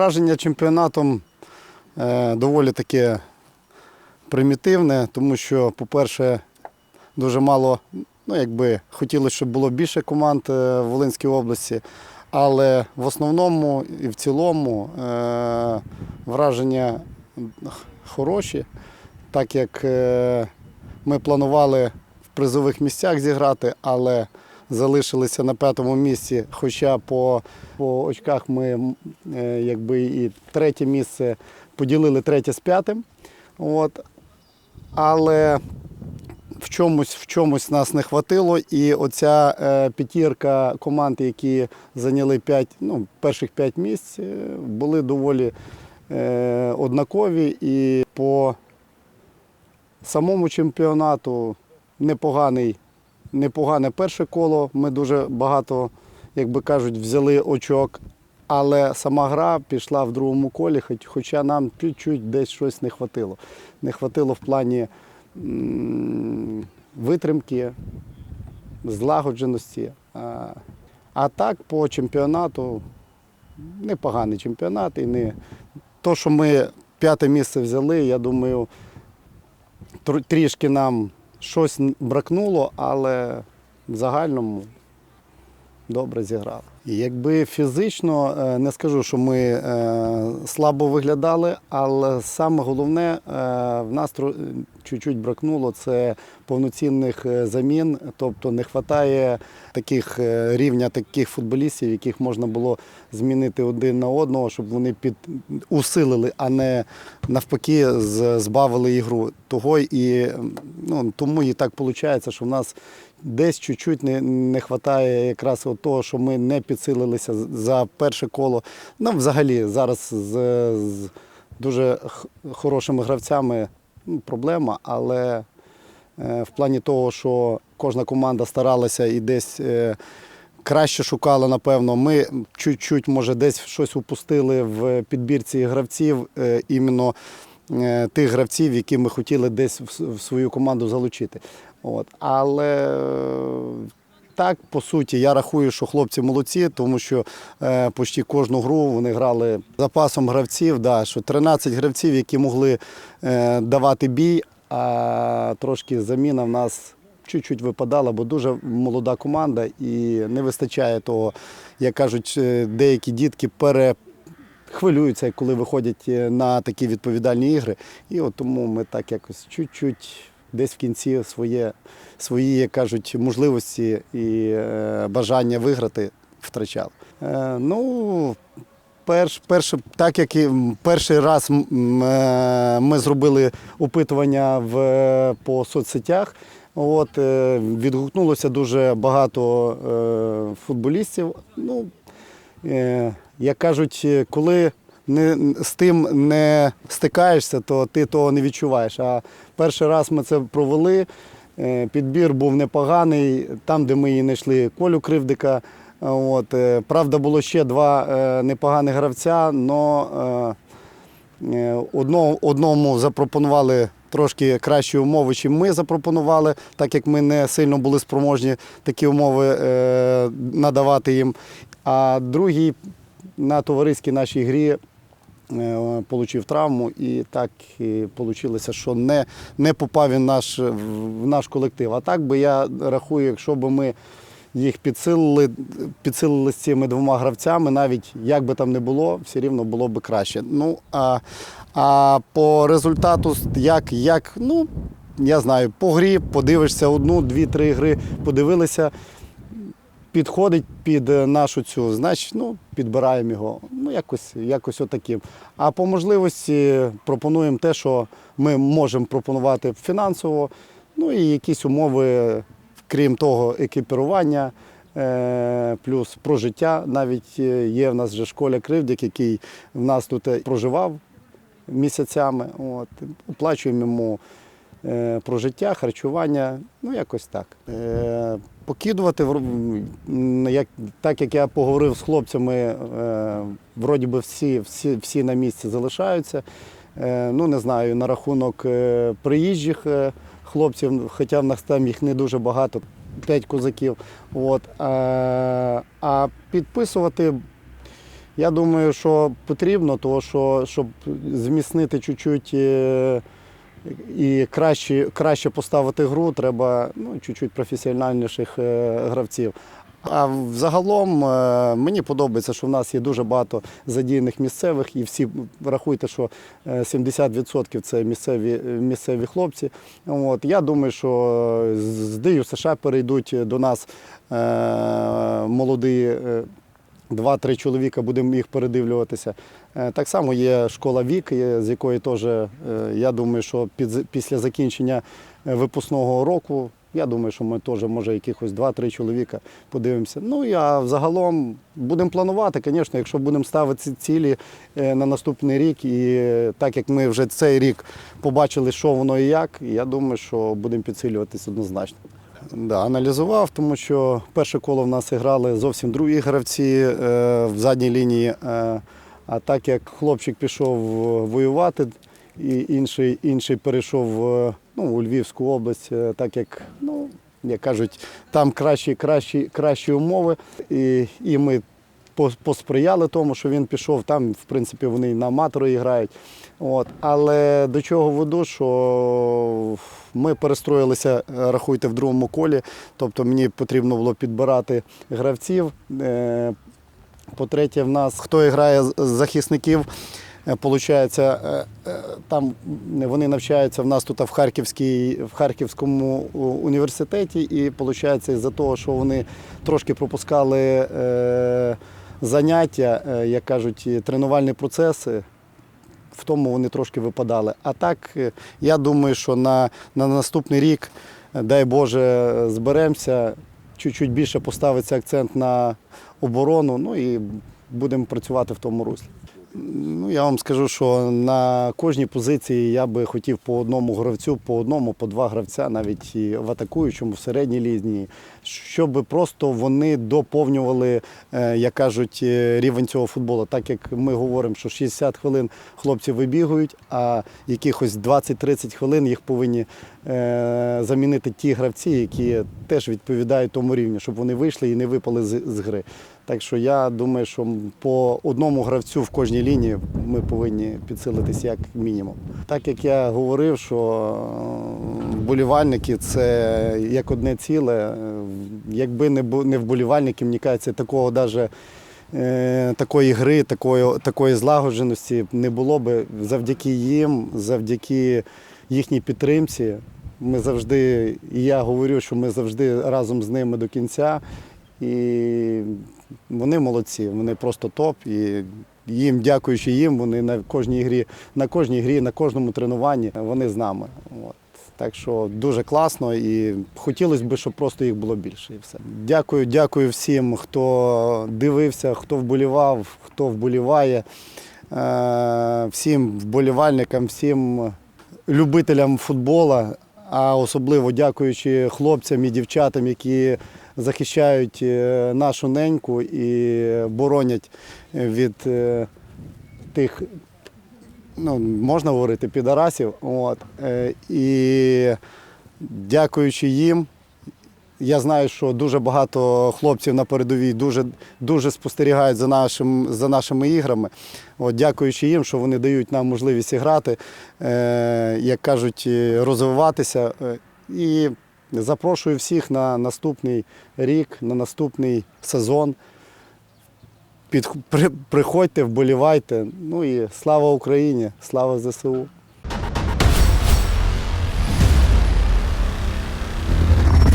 Враження чемпіонатом е, доволі таке примітивне, тому що, по-перше, дуже мало, ну якби хотілося, щоб було більше команд е, в Волинській області, але в основному і в цілому е, враження хороші, так як ми планували в призових місцях зіграти, але залишилися на п'ятому місці. Хоча по, по очках ми е, якби і третє місце поділили третє з п'ятим. От. Але в чомусь, в чомусь нас не хватило, і оця е, п'ятірка команд, які зайняли п'ять, ну, перших п'ять місць, е, були доволі е, однакові. І по самому чемпіонату непоганий, непогане перше коло. Ми дуже багато, як би кажуть, взяли очок. Але сама гра пішла в другому колі, хоча нам чуть-чуть десь щось не хватило. Не хватило в плані витримки, злагодженості. А, так по чемпіонату непоганий чемпіонат. І не то, що ми п'яте місце взяли, я думаю, трішки нам щось бракнуло, але в загальному добре зіграли. Якби фізично е, не скажу, що ми е, слабо виглядали, але саме головне е, в нас чуть-чуть бракнуло це повноцінних замін. Тобто не вистачає таких рівня таких футболістів, яких можна було змінити один на одного, щоб вони під усилили, а не навпаки збавили ігру. Того і ну, тому і так виходить, що в нас десь чуть-чуть не, не вистачає якраз того, що ми не підсилилися за перше коло. Нам взагалі зараз з, з дуже хорошими гравцями ну, проблема, але е, в плані того, що кожна команда старалася і десь. е, Краще шукала, напевно. Ми чуть-чуть, може, десь щось упустили в підбірці гравців, е, іменно тих гравців, які ми хотіли десь в свою команду залучити. От. Але е, так, по суті, я рахую, що хлопці молодці, тому що е, почти кожну гру вони грали запасом гравців, да, що 13 гравців, які могли е, давати бій, а трошки заміна в нас чуть-чуть випадала, бо дуже молода команда і не вистачає того, як кажуть, е, деякі дітки пере. Хвилюються, коли виходять е, на такі відповідальні ігри. І от тому ми так якось чуть-чуть десь в кінці своє, свої, як кажуть, можливості і е, бажання виграти втрачали. Е, ну, перш, перше, так як і перший раз е, ми зробили опитування в, по соцсетях. От, відгукнулося дуже багато футболістів. Ну, Як кажуть, коли не, з тим не стикаєшся, то ти того не відчуваєш. А перший раз ми це провели. е, Підбір був непоганий, там, де ми її знайшли Колю Кривдика. От, е, правда, було ще два е, непоганих гравця, але одному, запропонували трошки кращі умови, чим ми запропонували, так як ми не сильно були спроможні такі умови надавати їм. А другий на товариській нашій грі отримав травму, і так вийшло, що не, не попав він наш, в наш колектив. А так би я рахую, якщо б ми їх підсилили, підсилили з цими двома гравцями, навіть як би там не було, все рівно було б краще. Ну, а, а по результату, як, як, ну, я знаю, по грі подивишся одну, дві, три гри, подивилися підходить під е, нашу цю, значить, ну, підбираємо його. Ну, якось, якось отаким. А по можливості пропонуємо те, що ми можемо пропонувати фінансово, ну і якісь умови, крім того, екіпірування. е, Плюс про життя навіть е, є в нас вже школя Кривдик, який в нас тут проживав місяцями. От. Оплачуємо йому про життя, харчування, ну якось так. Е, Покидувати, так як я поговорив з хлопцями, е, вроді би всі, всі, всі на місці залишаються. Е, ну, не знаю, на рахунок е, приїжджих е, хлопців, хоча в нас там їх не дуже багато, п'ять козаків. От, е, а підписувати Я думаю, що потрібно, тому що щоб зміцнити чуть-чуть е, і краще, краще поставити гру, треба ну, чуть-чуть професіональніших е, гравців. А взагалом е, мені подобається, що в нас є дуже багато задіяних місцевих, і всі рахуйте, що е, 70% це місцеві, місцеві хлопці. От, я думаю, що з ДИЮ США перейдуть до нас е, молоді. Два-три чоловіка будемо їх передивлюватися. Е, Так само є школа Вік, з якої теж е, я думаю, що під, після закінчення е, випускного року, я думаю, що ми теж може якихось два-три чоловіка подивимося. Ну і а взагалом будемо планувати, звісно, якщо будемо ставити цілі на наступний рік. І так як ми вже цей рік побачили, що воно і як, я думаю, що будемо підсилюватись однозначно. Да, аналізував, тому що перше коло в нас грали зовсім другі гравці е, в задній лінії. Е, а так як хлопчик пішов воювати, і інший, інший перейшов е, ну, у Львівську область, е, так як, ну, як кажуть, там кращі, кращі, кращі умови. І, і ми посприяли тому, що він пішов. Там, в принципі, вони на аматори грають. От. Але до чого веду, що ми перестроїлися, е, рахуйте, в другому колі. Тобто мені потрібно було підбирати гравців. Е, По-третє, в нас хто грає з захисників, е, получається, там вони навчаються в нас тут в, Харківській, в Харківському університеті, і виходить, із-за того, що вони трошки пропускали заняття, е, як кажуть, тренувальні процеси. В тому вони трошки випадали. А так, е, я думаю, що на, на наступний рік, дай Боже, зберемося, чуть-чуть більше поставиться акцент на оборону, ну і будемо працювати в тому руслі. Ну, я вам скажу, що на кожній позиції я би хотів по одному гравцю, по одному, по два гравця, навіть і в атакуючому, в середній лінії, щоб просто вони доповнювали, е, як кажуть, е, рівень цього футболу. Так як ми говоримо, що 60 хвилин хлопці вибігають, а якихось 20-30 хвилин їх повинні е, замінити ті гравці, які теж відповідають тому рівню, щоб вони вийшли і не випали з, з гри. Так що я думаю, що по одному гравцю в кожній лінії ми повинні підсилитись як мінімум. Так як я говорив, що е, вболівальники це як одне ціле. Якби не вболівальники, мені кажеться, такого даже. е, Такої гри, такої, такої злагодженості не було би завдяки їм, завдяки їхній підтримці. Ми завжди, і я говорю, що ми завжди разом з ними до кінця. І вони молодці, вони просто топ. І їм, дякуючи їм, вони на кожній грі, на кожній грі, на кожному тренуванні вони з нами. От. Так що дуже класно і хотілося б, щоб просто їх було більше. І все. Дякую, дякую всім, хто дивився, хто вболівав, хто вболіває, Е, всім вболівальникам, всім любителям футбола, а особливо дякуючи хлопцям і дівчатам, які захищають е, нашу неньку і боронять від е, тих, ну, можна говорити, підарасів. От. Е, І дякуючи їм, я знаю, що дуже багато хлопців на передовій дуже, дуже спостерігають за, нашим, за нашими іграми. От, дякуючи їм, що вони дають нам можливість грати, е, як кажуть, е, розвиватися. Е, І запрошую всіх на наступний рік, на наступний сезон. Під, при, приходьте, вболівайте. Ну і слава Україні, слава ЗСУ.